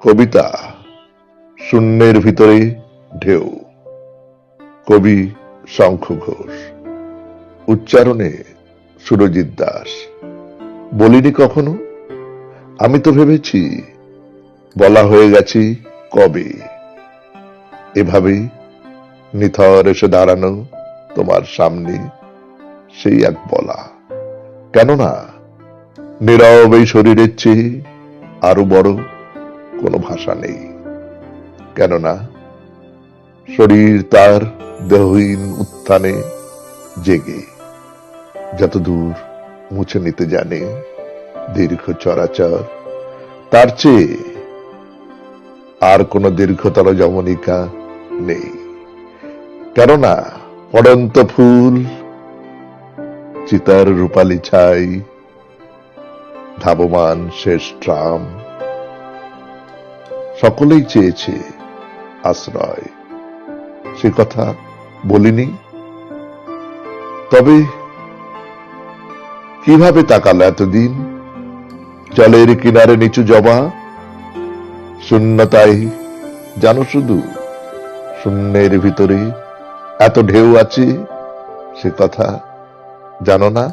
কবিতা শূন্যের ভিতরে ঢেউ। কবি শঙ্খ ঘোষ। উচ্চারণে সুরজিৎ দাস। বলিনি কখনো? আমি তো ভেবেছি, বলা হয়ে গেছি কবে। এভাবেই নিথর এসে দাঁড়ানো তোমার সামনে সেই এক বলা। কেননা, নীরব এই শরীরের চেয়ে আরও বড় কোনো ভাষা নেই। কেননা শরীর তার দেহহীন উত্থানে জেগে। যতদূর মুছে নিতে জানে, দীর্ঘ চরাচর, তার চেয়ে আর কোনো দীর্ঘতর যমনিকা নেই। কেননা পড়ন্ত ফুল, চিতার রূপালি ছাই, ধাবমান শেষ ট্রাম সকলেই চেয়েছে আশ্রয়। সে কথা বলিনি। তবে কীভাবে তাকাল এতদিন? জলের কিনারে নিচু জবা? শূন্যতাই জানো শুধু, শূন্যের ভিতরে এত ঢেউ আছে? সে কথা জানো না?